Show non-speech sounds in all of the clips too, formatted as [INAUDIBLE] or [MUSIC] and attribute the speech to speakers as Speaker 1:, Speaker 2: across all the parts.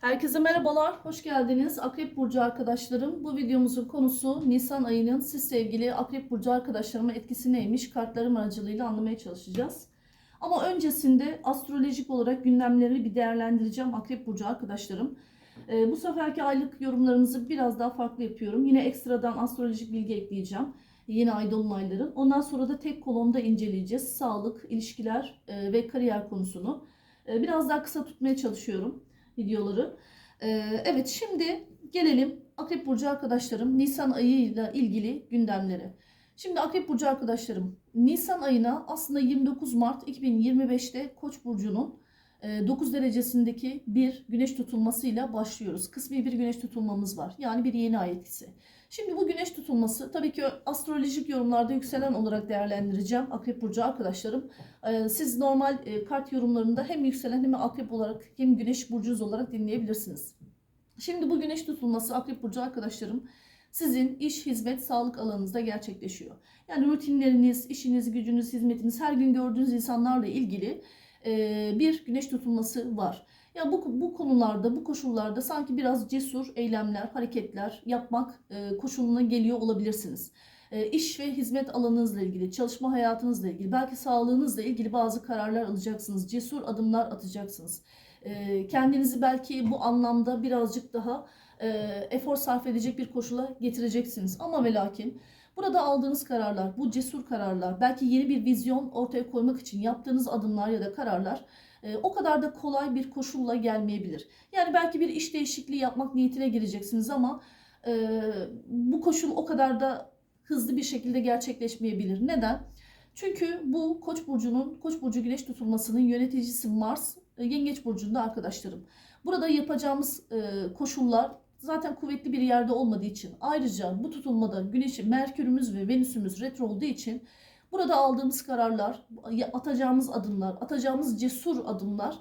Speaker 1: Herkese merhabalar, hoş geldiniz Akrep Burcu arkadaşlarım. Bu videomuzun konusu Nisan ayının siz sevgili Akrep Burcu arkadaşlarıma etkisi neymiş kartlarım aracılığıyla anlamaya çalışacağız. Ama öncesinde astrolojik olarak gündemleri bir değerlendireceğim Akrep Burcu arkadaşlarım. Ee, bu seferki aylık yorumlarımızı biraz daha farklı yapıyorum. Yine ekstradan astrolojik bilgi ekleyeceğim. Yeni ay dolunayların. Ondan sonra da tek kolonda inceleyeceğiz. Sağlık, ilişkiler e, ve kariyer konusunu. E, Biraz daha kısa tutmaya çalışıyorum videoları. Ee, evet şimdi gelelim Akrep Burcu arkadaşlarım Nisan ayıyla ilgili gündemlere. Şimdi Akrep Burcu arkadaşlarım Nisan ayına aslında 29 Mart 2025'te Koç Burcu'nun 9 derecesindeki bir güneş tutulmasıyla başlıyoruz. Kısmi bir güneş tutulmamız var. Yani bir yeni ay etkisi. Şimdi bu güneş tutulması tabii ki astrolojik yorumlarda yükselen olarak değerlendireceğim Akrep Burcu arkadaşlarım. Ee, Siz normal e, kart yorumlarında hem yükselen hem akrep olarak hem güneş burcunuz olarak dinleyebilirsiniz. Şimdi bu güneş tutulması akrep burcu arkadaşlarım sizin iş, hizmet, sağlık alanınızda gerçekleşiyor. Yani rutinleriniz, işiniz, gücünüz, hizmetiniz, her gün gördüğünüz insanlarla ilgili bir güneş tutulması var. Ya bu, bu konularda, bu koşullarda sanki biraz cesur eylemler, hareketler yapmak e, koşuluna geliyor olabilirsiniz e, iş ve hizmet alanınızla ilgili, çalışma hayatınızla ilgili, belki sağlığınızla ilgili bazı kararlar alacaksınız. Cesur adımlar atacaksınız. E, Kendinizi belki bu anlamda birazcık daha e, efor sarf edecek bir koşula getireceksiniz. Ama ve lakin burada aldığınız kararlar, bu cesur kararlar, belki yeni bir vizyon ortaya koymak için yaptığınız adımlar ya da kararlar e, o kadar da kolay bir koşulla gelmeyebilir. Yani belki bir iş değişikliği yapmak niyetine gireceksiniz ama e, bu koşul o kadar da hızlı bir şekilde gerçekleşmeyebilir. Neden? Çünkü bu Koç burcunun Koç burcu güneş tutulmasının yöneticisi Mars e, Yengeç burcunda arkadaşlarım. Burada yapacağımız koşullar zaten kuvvetli bir yerde olmadığı için ayrıca bu tutulmada Güneş'i, Merkürümüz ve Venüsümüz retro olduğu için burada aldığımız kararlar, atacağımız adımlar, atacağımız cesur adımlar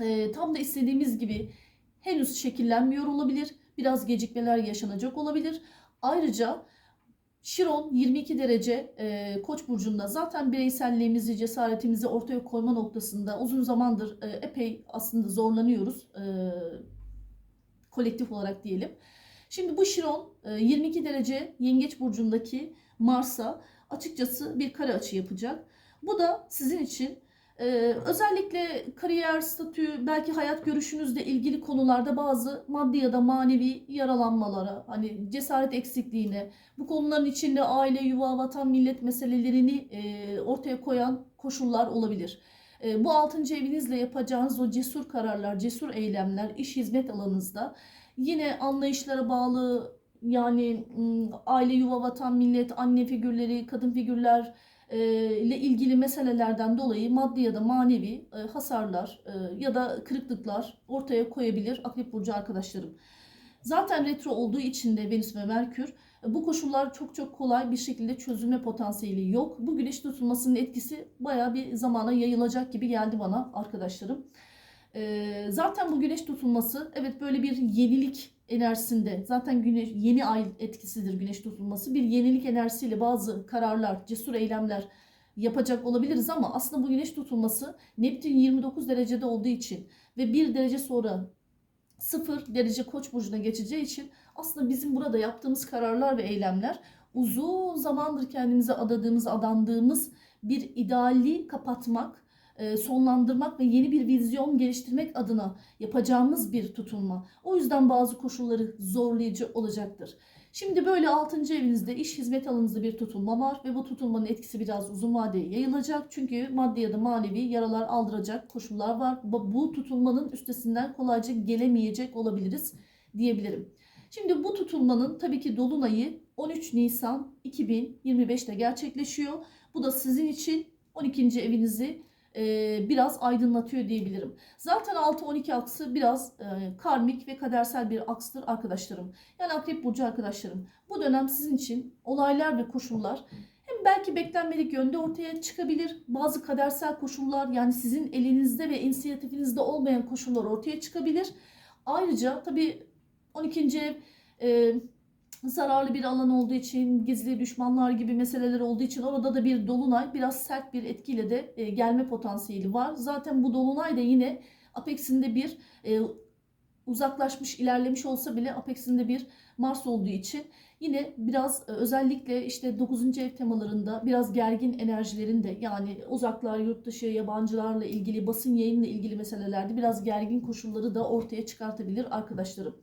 Speaker 1: e, tam da istediğimiz gibi henüz şekillenmiyor olabilir. Biraz gecikmeler yaşanacak olabilir. Ayrıca Şiron 22 derece e, Koç burcunda zaten bireyselliğimizi, cesaretimizi ortaya koyma noktasında uzun zamandır e, epey aslında zorlanıyoruz. E, kolektif olarak diyelim. Şimdi bu Şiron e, 22 derece Yengeç burcundaki Mars'a açıkçası bir kare açı yapacak. Bu da sizin için ee, özellikle kariyer, statü, belki hayat görüşünüzle ilgili konularda bazı maddi ya da manevi yaralanmalara, hani cesaret eksikliğine, bu konuların içinde aile, yuva, vatan, millet meselelerini e, ortaya koyan koşullar olabilir. E, bu altıncı evinizle yapacağınız o cesur kararlar, cesur eylemler, iş hizmet alanınızda yine anlayışlara bağlı yani aile, yuva, vatan, millet, anne figürleri, kadın figürler, ile ilgili meselelerden dolayı maddi ya da manevi hasarlar ya da kırıklıklar ortaya koyabilir Akrep Burcu arkadaşlarım. Zaten retro olduğu için de Venüs ve Merkür bu koşullar çok çok kolay bir şekilde çözülme potansiyeli yok. Bu güneş tutulmasının etkisi baya bir zamana yayılacak gibi geldi bana arkadaşlarım. Zaten bu güneş tutulması evet böyle bir yenilik enerjisinde zaten güneş yeni ay etkisidir güneş tutulması. Bir yenilik enerjisiyle bazı kararlar, cesur eylemler yapacak olabiliriz ama aslında bu güneş tutulması Neptün 29 derecede olduğu için ve bir derece sonra 0 derece koç burcuna geçeceği için aslında bizim burada yaptığımız kararlar ve eylemler uzun zamandır kendimize adadığımız, adandığımız bir ideali kapatmak, e, sonlandırmak ve yeni bir vizyon geliştirmek adına yapacağımız bir tutulma. O yüzden bazı koşulları zorlayıcı olacaktır. Şimdi böyle 6. evinizde iş hizmet alanınızda bir tutulma var ve bu tutulmanın etkisi biraz uzun vadeye yayılacak. Çünkü maddi ya da manevi yaralar aldıracak koşullar var. Bu tutulmanın üstesinden kolayca gelemeyecek olabiliriz diyebilirim. Şimdi bu tutulmanın tabii ki dolunayı 13 Nisan 2025'te gerçekleşiyor. Bu da sizin için 12. evinizi biraz aydınlatıyor diyebilirim. Zaten 6-12 aksı biraz karmik ve kadersel bir akstır arkadaşlarım. Yani Akrep Burcu arkadaşlarım. Bu dönem sizin için olaylar ve koşullar hem belki beklenmedik yönde ortaya çıkabilir. Bazı kadersel koşullar yani sizin elinizde ve inisiyatifinizde olmayan koşullar ortaya çıkabilir. Ayrıca tabii 12. ev zararlı bir alan olduğu için, gizli düşmanlar gibi meseleler olduğu için orada da bir dolunay biraz sert bir etkiyle de e, gelme potansiyeli var. Zaten bu dolunay da yine apexinde bir e, uzaklaşmış, ilerlemiş olsa bile Apex'inde bir Mars olduğu için yine biraz e, özellikle işte 9. ev temalarında biraz gergin enerjilerin de yani uzaklar, yurt dışı, yabancılarla ilgili, basın yayınla ilgili meselelerde biraz gergin koşulları da ortaya çıkartabilir arkadaşlarım.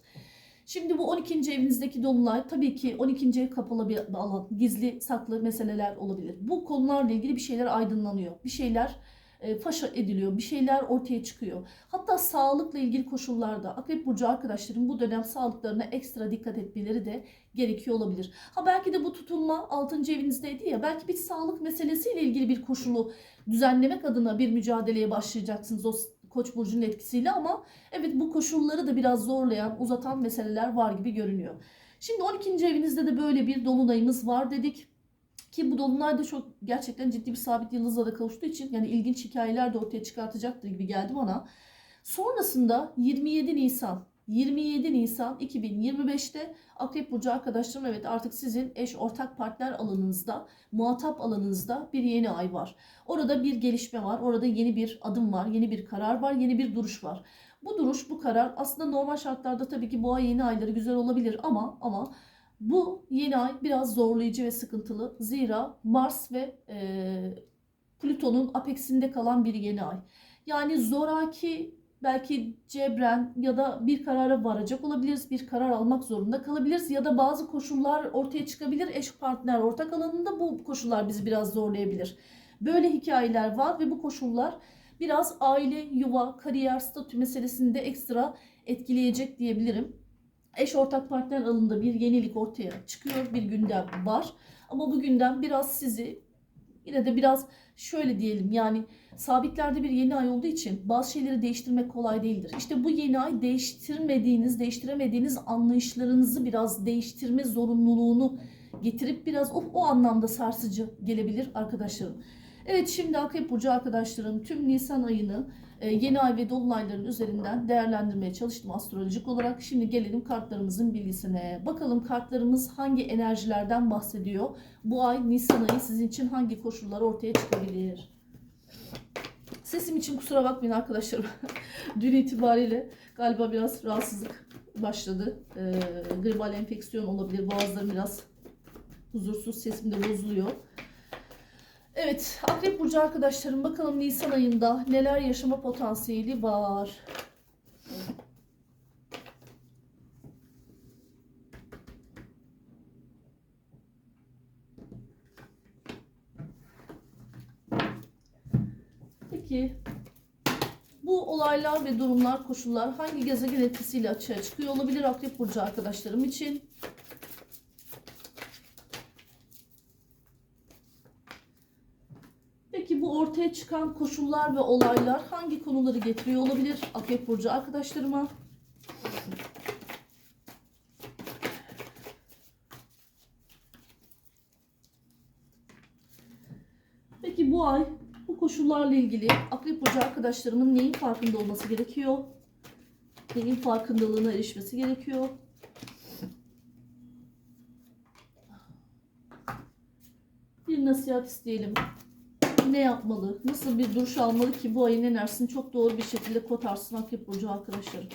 Speaker 1: Şimdi bu 12. evinizdeki dolunay tabii ki 12. ev kapalı bir alan, gizli saklı meseleler olabilir. Bu konularla ilgili bir şeyler aydınlanıyor. Bir şeyler e, faşa ediliyor. Bir şeyler ortaya çıkıyor. Hatta sağlıkla ilgili koşullarda Akrep Burcu arkadaşlarım bu dönem sağlıklarına ekstra dikkat etmeleri de gerekiyor olabilir. Ha belki de bu tutulma 6. evinizdeydi ya belki bir sağlık meselesiyle ilgili bir koşulu düzenlemek adına bir mücadeleye başlayacaksınız o Koç burcunun etkisiyle ama evet bu koşulları da biraz zorlayan, uzatan meseleler var gibi görünüyor. Şimdi 12. evinizde de böyle bir dolunayımız var dedik. Ki bu dolunay da çok gerçekten ciddi bir sabit yıldızla da kavuştuğu için yani ilginç hikayeler de ortaya çıkartacaktır gibi geldi bana. Sonrasında 27 Nisan 27 Nisan 2025'te Akrep Burcu arkadaşlarım evet artık sizin eş ortak partner alanınızda, muhatap alanınızda bir yeni ay var. Orada bir gelişme var, orada yeni bir adım var, yeni bir karar var, yeni bir duruş var. Bu duruş, bu karar aslında normal şartlarda tabii ki bu ay yeni ayları güzel olabilir ama ama bu yeni ay biraz zorlayıcı ve sıkıntılı. Zira Mars ve e, Plüton'un apexinde kalan bir yeni ay. Yani zoraki belki cebren ya da bir karara varacak olabiliriz. Bir karar almak zorunda kalabiliriz ya da bazı koşullar ortaya çıkabilir. Eş partner ortak alanında bu koşullar bizi biraz zorlayabilir. Böyle hikayeler var ve bu koşullar biraz aile, yuva, kariyer, statü meselesinde ekstra etkileyecek diyebilirim. Eş ortak partner alanında bir yenilik ortaya çıkıyor, bir gündem var. Ama bu gündem biraz sizi yine de biraz şöyle diyelim yani sabitlerde bir yeni ay olduğu için bazı şeyleri değiştirmek kolay değildir. İşte bu yeni ay değiştirmediğiniz, değiştiremediğiniz anlayışlarınızı biraz değiştirme zorunluluğunu getirip biraz o, o anlamda sarsıcı gelebilir arkadaşlarım. Evet şimdi Akrep Burcu arkadaşlarım tüm Nisan ayını e, yeni ay ve dolunayların üzerinden değerlendirmeye çalıştım astrolojik olarak. Şimdi gelelim kartlarımızın bilgisine. Bakalım kartlarımız hangi enerjilerden bahsediyor? Bu ay Nisan ayı sizin için hangi koşullar ortaya çıkabilir? Sesim için kusura bakmayın arkadaşlarım. [LAUGHS] Dün itibariyle galiba biraz rahatsızlık başladı. E, gribal enfeksiyon olabilir. Boğazlarım biraz huzursuz. Sesim de bozuluyor. Evet, Akrep Burcu arkadaşlarım bakalım Nisan ayında neler yaşama potansiyeli var. Peki bu olaylar ve durumlar, koşullar hangi gezegen etkisiyle açığa çıkıyor olabilir Akrep Burcu arkadaşlarım için? Peki bu ortaya çıkan koşullar ve olaylar hangi konuları getiriyor olabilir Akrep Burcu arkadaşlarıma? Peki bu ay bu koşullarla ilgili Akrep Burcu arkadaşlarımın neyin farkında olması gerekiyor? Neyin farkındalığına erişmesi gerekiyor? Bir nasihat isteyelim ne yapmalı? Nasıl bir duruş almalı ki bu ayın enerjisini çok doğru bir şekilde kotarsın Akrep Burcu arkadaşlarım.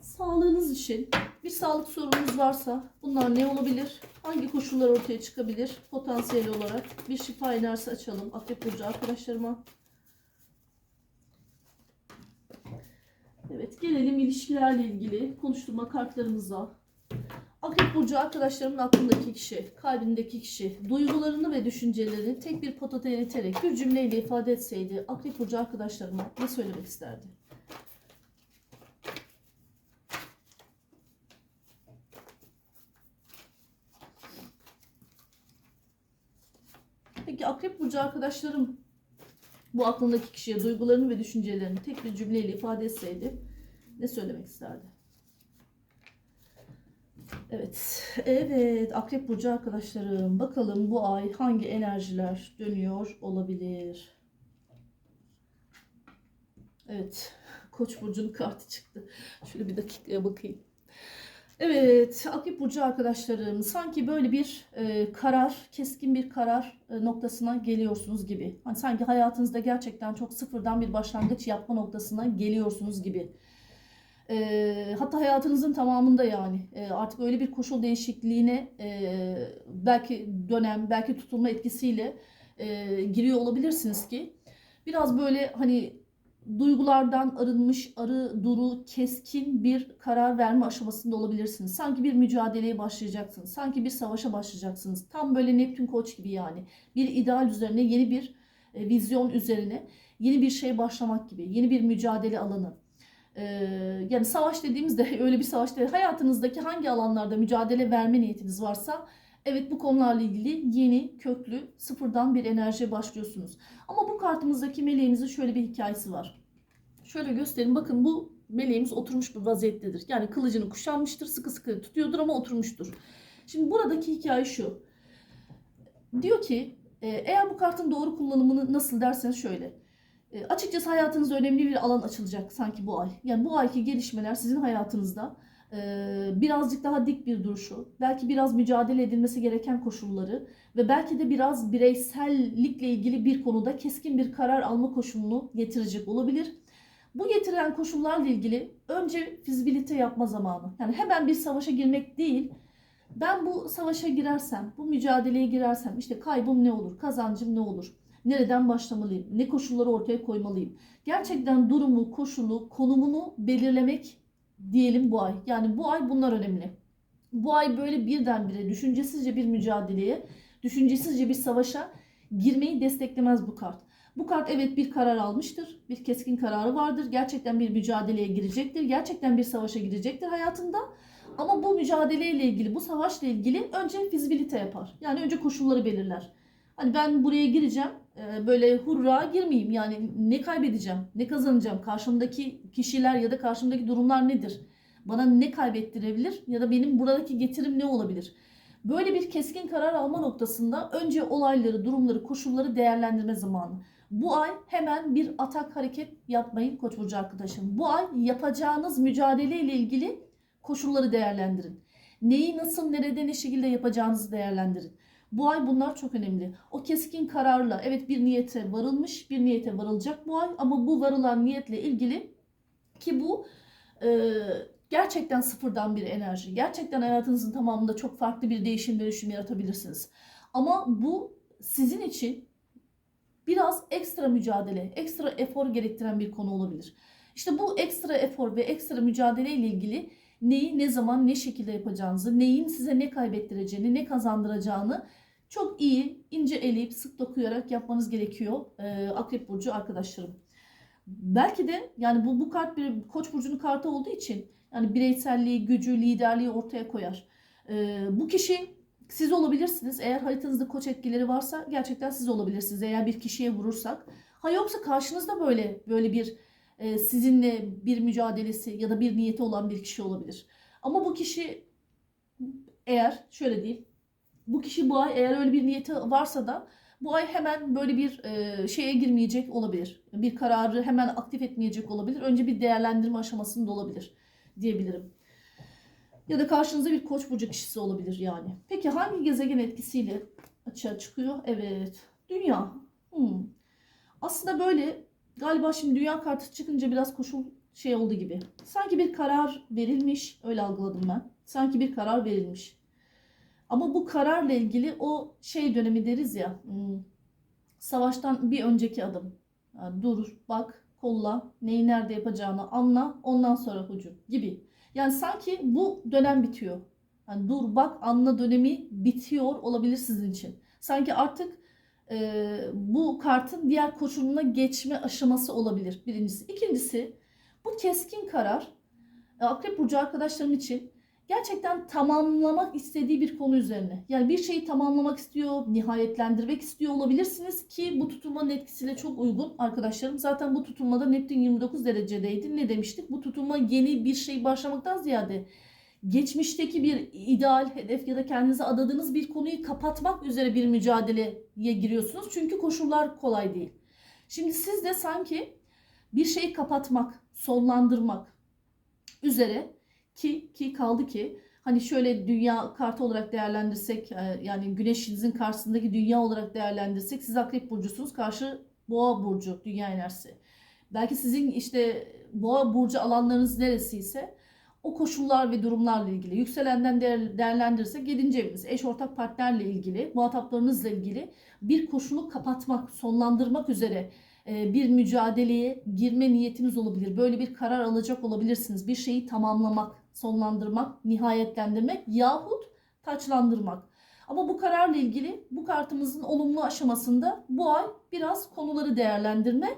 Speaker 1: Sağlığınız için bir sağlık sorununuz varsa bunlar ne olabilir? Hangi koşullar ortaya çıkabilir? Potansiyel olarak bir şifa enerjisi açalım Akrep Burcu arkadaşlarıma. Evet gelelim ilişkilerle ilgili konuşturma kartlarımıza. Akrep Burcu arkadaşlarımın aklındaki kişi, kalbindeki kişi, duygularını ve düşüncelerini tek bir potada eriterek bir cümleyle ifade etseydi Akrep Burcu arkadaşlarıma ne söylemek isterdi? Peki Akrep Burcu arkadaşlarım bu aklındaki kişiye duygularını ve düşüncelerini tek bir cümleyle ifade etseydi ne söylemek isterdi? Evet, evet Akrep Burcu arkadaşlarım bakalım bu ay hangi enerjiler dönüyor olabilir? Evet, Koç burcunun kartı çıktı. Şöyle bir dakikaya bakayım. Evet, Akrep Burcu arkadaşlarım sanki böyle bir e, karar, keskin bir karar e, noktasına geliyorsunuz gibi. Hani sanki hayatınızda gerçekten çok sıfırdan bir başlangıç yapma noktasına geliyorsunuz gibi. E, hatta hayatınızın tamamında yani e, artık öyle bir koşul değişikliğine e, belki dönem, belki tutulma etkisiyle e, giriyor olabilirsiniz ki biraz böyle hani duygulardan arınmış, arı duru, keskin bir karar verme aşamasında olabilirsiniz. Sanki bir mücadeleye başlayacaksınız. Sanki bir savaşa başlayacaksınız. Tam böyle Neptün Koç gibi yani. Bir ideal üzerine, yeni bir e, vizyon üzerine yeni bir şey başlamak gibi. Yeni bir mücadele alanı. Ee, yani savaş dediğimizde [LAUGHS] öyle bir savaş değil. Hayatınızdaki hangi alanlarda mücadele verme niyetiniz varsa Evet bu konularla ilgili yeni, köklü, sıfırdan bir enerjiye başlıyorsunuz. Ama bu kartımızdaki meleğimizin şöyle bir hikayesi var. Şöyle göstereyim. Bakın bu meleğimiz oturmuş bir vaziyettedir. Yani kılıcını kuşanmıştır, sıkı sıkı tutuyordur ama oturmuştur. Şimdi buradaki hikaye şu. Diyor ki e, eğer bu kartın doğru kullanımını nasıl derseniz şöyle. E, açıkçası hayatınızda önemli bir alan açılacak sanki bu ay. Yani bu ayki gelişmeler sizin hayatınızda birazcık daha dik bir duruşu, belki biraz mücadele edilmesi gereken koşulları ve belki de biraz bireysellikle ilgili bir konuda keskin bir karar alma koşulunu getirecek olabilir. Bu getiren koşullarla ilgili önce fizibilite yapma zamanı. Yani hemen bir savaşa girmek değil. Ben bu savaşa girersem, bu mücadeleye girersem işte kaybım ne olur, kazancım ne olur? Nereden başlamalıyım? Ne koşulları ortaya koymalıyım? Gerçekten durumu, koşulu, konumunu belirlemek diyelim bu ay. Yani bu ay bunlar önemli. Bu ay böyle birdenbire düşüncesizce bir mücadeleye, düşüncesizce bir savaşa girmeyi desteklemez bu kart. Bu kart evet bir karar almıştır. Bir keskin kararı vardır. Gerçekten bir mücadeleye girecektir. Gerçekten bir savaşa girecektir hayatında. Ama bu mücadeleyle ilgili, bu savaşla ilgili önce fizibilite yapar. Yani önce koşulları belirler. Hani ben buraya gireceğim, e, böyle hurra girmeyeyim. Yani ne kaybedeceğim, ne kazanacağım, karşımdaki kişiler ya da karşımdaki durumlar nedir? Bana ne kaybettirebilir ya da benim buradaki getirim ne olabilir? Böyle bir keskin karar alma noktasında önce olayları, durumları, koşulları değerlendirme zamanı. Bu ay hemen bir atak hareket yapmayın Koç burcu arkadaşım. Bu ay yapacağınız mücadele ile ilgili koşulları değerlendirin. Neyi nasıl, nerede, ne şekilde yapacağınızı değerlendirin. Bu ay bunlar çok önemli. O keskin kararla evet bir niyete varılmış, bir niyete varılacak bu ay ama bu varılan niyetle ilgili ki bu e, gerçekten sıfırdan bir enerji. Gerçekten hayatınızın tamamında çok farklı bir değişim dönüşüm yaratabilirsiniz. Ama bu sizin için biraz ekstra mücadele, ekstra efor gerektiren bir konu olabilir. İşte bu ekstra efor ve ekstra mücadele ile ilgili neyi ne zaman ne şekilde yapacağınızı, neyin size ne kaybettireceğini, ne kazandıracağını çok iyi, ince eleyip sık dokuyarak yapmanız gerekiyor e, Akrep Burcu arkadaşlarım. Belki de yani bu, bu kart bir Koç burcunun kartı olduğu için yani bireyselliği, gücü, liderliği ortaya koyar. E, bu kişi siz olabilirsiniz. Eğer haritanızda koç etkileri varsa gerçekten siz olabilirsiniz. Eğer bir kişiye vurursak. Ha yoksa karşınızda böyle böyle bir sizinle bir mücadelesi ya da bir niyeti olan bir kişi olabilir. Ama bu kişi eğer şöyle değil. Bu kişi bu ay eğer öyle bir niyeti varsa da bu ay hemen böyle bir e, şeye girmeyecek olabilir. Bir kararı hemen aktif etmeyecek olabilir. Önce bir değerlendirme aşamasında olabilir diyebilirim. Ya da karşınızda bir koç burcu kişisi olabilir yani. Peki hangi gezegen etkisiyle açığa çıkıyor? Evet. Dünya. Hmm. Aslında böyle galiba şimdi dünya kartı çıkınca biraz koşul şey oldu gibi. Sanki bir karar verilmiş. Öyle algıladım ben. Sanki bir karar verilmiş. Ama bu kararla ilgili o şey dönemi deriz ya. Hmm, savaştan bir önceki adım. Yani dur, bak, kolla, neyi nerede yapacağını anla, ondan sonra hücum gibi. Yani sanki bu dönem bitiyor. Yani dur, bak, anla dönemi bitiyor olabilir sizin için. Sanki artık e, bu kartın diğer koşuluna geçme aşaması olabilir birincisi. İkincisi bu keskin karar e, Akrep Burcu arkadaşlarım için gerçekten tamamlamak istediği bir konu üzerine. Yani bir şeyi tamamlamak istiyor, nihayetlendirmek istiyor olabilirsiniz ki bu tutulmanın etkisiyle çok uygun arkadaşlarım. Zaten bu tutulmada Neptün 29 derecedeydi. Ne demiştik? Bu tutulma yeni bir şey başlamaktan ziyade geçmişteki bir ideal hedef ya da kendinize adadığınız bir konuyu kapatmak üzere bir mücadeleye giriyorsunuz. Çünkü koşullar kolay değil. Şimdi siz de sanki bir şeyi kapatmak, sonlandırmak üzere ki ki kaldı ki Hani şöyle dünya kartı olarak değerlendirsek e, yani güneşinizin karşısındaki dünya olarak değerlendirsek siz akrep burcusunuz karşı boğa burcu dünya enerjisi. Belki sizin işte boğa burcu alanlarınız neresiyse o koşullar ve durumlarla ilgili yükselenden değer, değerlendirirsek 7. eviniz eş ortak partnerle ilgili muhataplarınızla ilgili bir koşulu kapatmak sonlandırmak üzere e, bir mücadeleye girme niyetiniz olabilir. Böyle bir karar alacak olabilirsiniz. Bir şeyi tamamlamak, sonlandırmak, nihayetlendirmek yahut taçlandırmak. Ama bu kararla ilgili bu kartımızın olumlu aşamasında bu ay biraz konuları değerlendirme,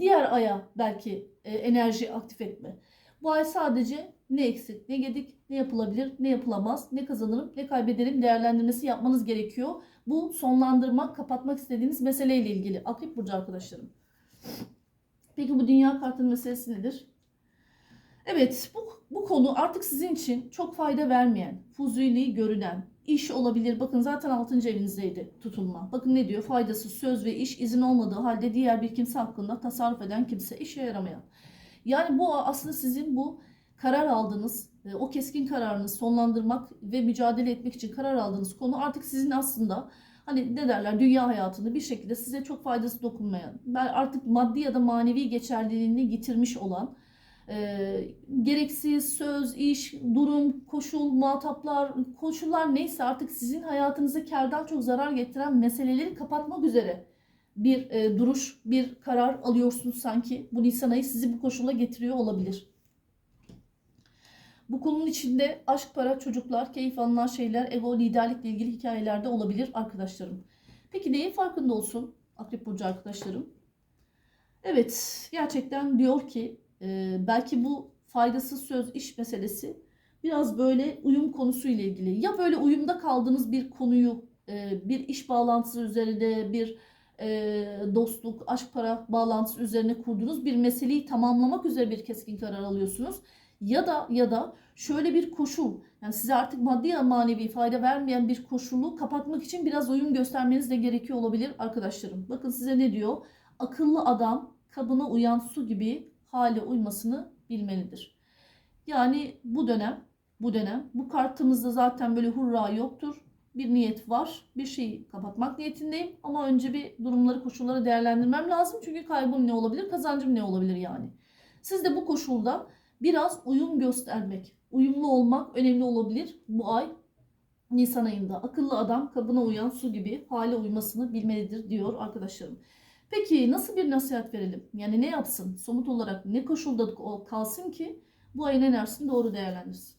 Speaker 1: diğer aya belki e, enerji aktif etme. Bu ay sadece ne eksik, ne gedik, ne yapılabilir, ne yapılamaz, ne kazanırım, ne kaybederim değerlendirmesi yapmanız gerekiyor. Bu sonlandırmak, kapatmak istediğiniz meseleyle ilgili. Akrep Burcu arkadaşlarım. Peki bu dünya kartının meselesi nedir? Evet bu, bu konu artık sizin için çok fayda vermeyen, fuzuli görünen, iş olabilir. Bakın zaten 6. evinizdeydi tutulma. Bakın ne diyor? Faydasız söz ve iş izin olmadığı halde diğer bir kimse hakkında tasarruf eden kimse işe yaramayan. Yani bu aslında sizin bu karar aldığınız, e, o keskin kararınızı sonlandırmak ve mücadele etmek için karar aldığınız konu artık sizin aslında hani ne derler dünya hayatında bir şekilde size çok faydası dokunmayan, ben artık maddi ya da manevi geçerliliğini yitirmiş olan e, gereksiz söz, iş, durum, koşul, muhataplar, koşullar neyse artık sizin hayatınıza kardan çok zarar getiren meseleleri kapatmak üzere bir e, duruş, bir karar alıyorsunuz sanki. Bu Nisan ayı sizi bu koşula getiriyor olabilir. Bu konunun içinde aşk, para, çocuklar, keyif alınan şeyler, ego, liderlikle ilgili hikayeler de olabilir arkadaşlarım. Peki neyin farkında olsun Akrep Burcu arkadaşlarım? Evet, gerçekten diyor ki e, belki bu faydasız söz iş meselesi biraz böyle uyum konusu ile ilgili. Ya böyle uyumda kaldığınız bir konuyu e, bir iş bağlantısı üzerinde bir dostluk, aşk para bağlantısı üzerine kurduğunuz bir meseleyi tamamlamak üzere bir keskin karar alıyorsunuz. Ya da ya da şöyle bir koşul yani size artık maddi ya manevi fayda vermeyen bir koşulu kapatmak için biraz uyum göstermeniz de gerekiyor olabilir arkadaşlarım. Bakın size ne diyor? Akıllı adam kabına uyan su gibi hale uymasını bilmelidir. Yani bu dönem bu dönem bu kartımızda zaten böyle hurra yoktur. Bir niyet var. Bir şeyi kapatmak niyetindeyim ama önce bir durumları, koşulları değerlendirmem lazım. Çünkü kaybım ne olabilir, kazancım ne olabilir yani. Siz de bu koşulda biraz uyum göstermek, uyumlu olmak önemli olabilir bu ay Nisan ayında. Akıllı adam kabına uyan su gibi hale uymasını bilmelidir diyor arkadaşlarım. Peki nasıl bir nasihat verelim? Yani ne yapsın? Somut olarak ne koşulda kalsın ki bu ayın enerjisini doğru değerlendirsin.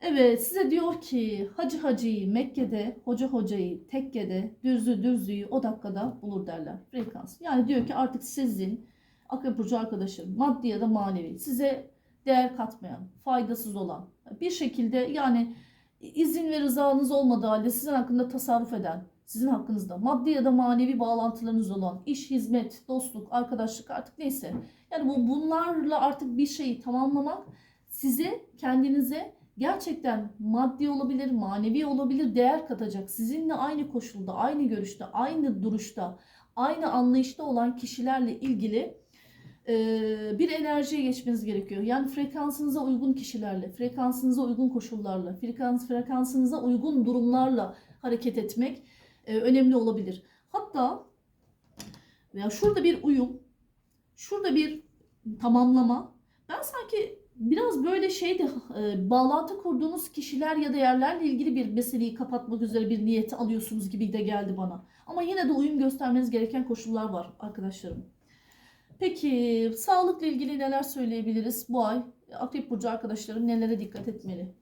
Speaker 1: Evet size diyor ki hacı hacıyı Mekke'de, hoca hocayı tekkede, dürzü dürzüyü o dakikada bulur derler. Frekans. Yani diyor ki artık sizin Akrep Burcu arkadaşım maddi ya da manevi size değer katmayan, faydasız olan bir şekilde yani izin ve rızanız olmadığı halde sizin hakkında tasarruf eden, sizin hakkınızda maddi ya da manevi bağlantılarınız olan iş, hizmet, dostluk, arkadaşlık artık neyse. Yani bu bunlarla artık bir şeyi tamamlamak size kendinize gerçekten maddi olabilir, manevi olabilir değer katacak. Sizinle aynı koşulda, aynı görüşte, aynı duruşta, aynı anlayışta olan kişilerle ilgili bir enerjiye geçmeniz gerekiyor. Yani frekansınıza uygun kişilerle, frekansınıza uygun koşullarla, frekans frekansınıza uygun durumlarla hareket etmek önemli olabilir. Hatta veya şurada bir uyum, şurada bir tamamlama. Ben sanki biraz böyle şeyde e, bağlantı kurduğunuz kişiler ya da yerlerle ilgili bir meseleyi kapatmak üzere bir niyeti alıyorsunuz gibi de geldi bana. Ama yine de uyum göstermeniz gereken koşullar var arkadaşlarım. Peki sağlıkla ilgili neler söyleyebiliriz bu ay? Akrep Burcu arkadaşlarım nelere dikkat etmeli?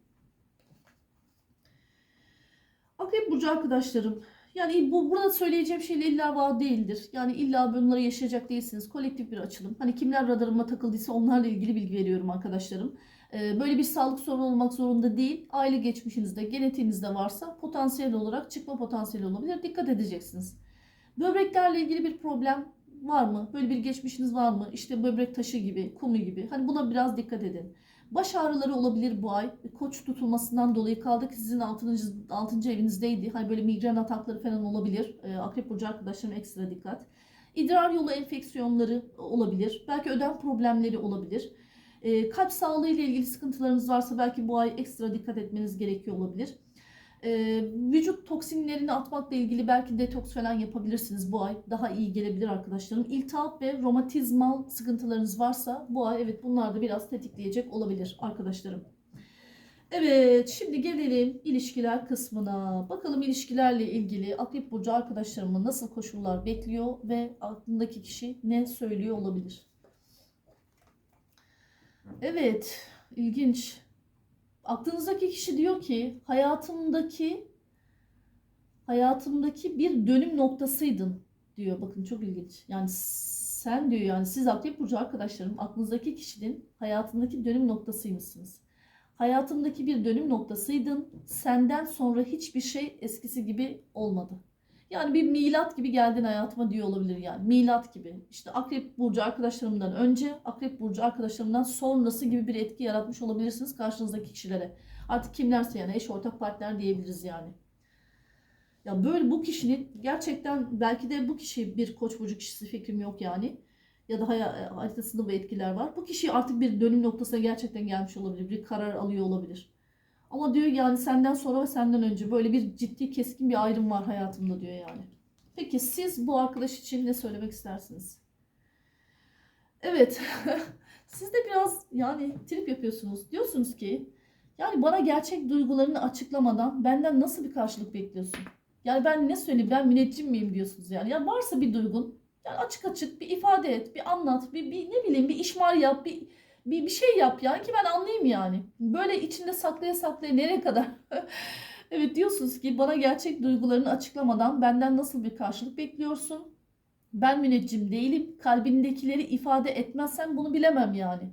Speaker 1: Akrep Burcu arkadaşlarım yani bu burada söyleyeceğim şeyler illa var değildir. Yani illa bunları yaşayacak değilsiniz. Kolektif bir açılım. Hani kimler radarıma takıldıysa onlarla ilgili bilgi veriyorum arkadaşlarım. Ee, böyle bir sağlık sorunu olmak zorunda değil. Aile geçmişinizde, genetiğinizde varsa potansiyel olarak çıkma potansiyeli olabilir. Dikkat edeceksiniz. Böbreklerle ilgili bir problem var mı? Böyle bir geçmişiniz var mı? İşte böbrek taşı gibi, kumu gibi. Hani buna biraz dikkat edin. Baş ağrıları olabilir bu ay. Koç tutulmasından dolayı kaldı ki sizin 6. 6. evinizdeydi. Hani böyle migren atakları falan olabilir. Ee, Akrep burcu arkadaşlarım ekstra dikkat. İdrar yolu enfeksiyonları olabilir. Belki ödem problemleri olabilir. E, kalp sağlığı ile ilgili sıkıntılarınız varsa belki bu ay ekstra dikkat etmeniz gerekiyor olabilir. E, vücut toksinlerini atmakla ilgili belki detoks falan yapabilirsiniz bu ay. Daha iyi gelebilir arkadaşlarım. İltihap ve romatizmal sıkıntılarınız varsa bu ay evet bunlar da biraz tetikleyecek olabilir arkadaşlarım. Evet, şimdi gelelim ilişkiler kısmına. Bakalım ilişkilerle ilgili Akrep Burcu arkadaşlarımı nasıl koşullar bekliyor ve aklındaki kişi ne söylüyor olabilir? Evet, ilginç. Aklınızdaki kişi diyor ki hayatımdaki hayatımdaki bir dönüm noktasıydın diyor. Bakın çok ilginç. Yani sen diyor yani siz Akrep Burcu arkadaşlarım aklınızdaki kişinin hayatındaki dönüm noktasıymışsınız. Hayatımdaki bir dönüm noktasıydın. Senden sonra hiçbir şey eskisi gibi olmadı. Yani bir milat gibi geldin hayatıma diyor olabilir yani. Milat gibi. İşte Akrep Burcu arkadaşlarımdan önce, Akrep Burcu arkadaşlarımdan sonrası gibi bir etki yaratmış olabilirsiniz karşınızdaki kişilere. Artık kimlerse yani eş ortak partner diyebiliriz yani. Ya böyle bu kişinin gerçekten belki de bu kişi bir koç burcu kişisi fikrim yok yani ya da hay- haritasında bu etkiler var. Bu kişi artık bir dönüm noktasına gerçekten gelmiş olabilir. Bir karar alıyor olabilir. Ama diyor yani senden sonra ve senden önce böyle bir ciddi keskin bir ayrım var hayatımda diyor yani. Peki siz bu arkadaş için ne söylemek istersiniz? Evet. [LAUGHS] siz de biraz yani trip yapıyorsunuz. Diyorsunuz ki yani bana gerçek duygularını açıklamadan benden nasıl bir karşılık bekliyorsun? Yani ben ne söyleyeyim ben müneccim miyim diyorsunuz yani. Ya varsa bir duygun yani açık açık bir ifade et, bir anlat, bir, bir ne bileyim bir işmar yap, bir, bir, bir şey yap yani ki ben anlayayım yani. Böyle içinde saklaya saklaya nereye kadar? [LAUGHS] evet diyorsunuz ki bana gerçek duygularını açıklamadan benden nasıl bir karşılık bekliyorsun? Ben müneccim değilim. Kalbindekileri ifade etmezsen bunu bilemem yani.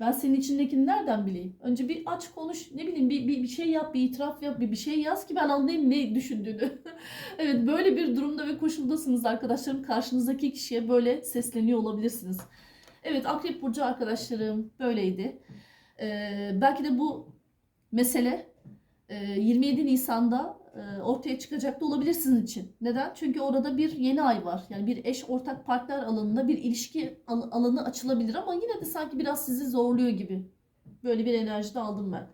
Speaker 1: Ben senin içindekini nereden bileyim? Önce bir aç konuş, ne bileyim bir, bir, bir şey yap, bir itiraf yap, bir, bir şey yaz ki ben anlayayım ne düşündüğünü. [LAUGHS] evet böyle bir durumda ve koşuldasınız arkadaşlarım. Karşınızdaki kişiye böyle sesleniyor olabilirsiniz. Evet Akrep Burcu arkadaşlarım böyleydi. Ee, belki de bu mesele e, 27 Nisan'da e, ortaya çıkacak da olabilir sizin için. Neden? Çünkü orada bir yeni ay var. Yani bir eş ortak partner alanında bir ilişki al- alanı açılabilir ama yine de sanki biraz sizi zorluyor gibi. Böyle bir enerji de aldım ben.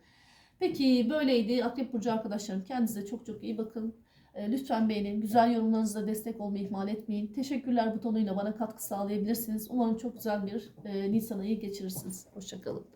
Speaker 1: Peki böyleydi. Akrep Burcu arkadaşlarım kendinize çok çok iyi bakın. E, Lütfen beğenin. Güzel yorumlarınızla destek olmayı ihmal etmeyin. Teşekkürler butonuyla bana katkı sağlayabilirsiniz. Umarım çok güzel bir e, Nisan ayı geçirirsiniz. Hoşçakalın.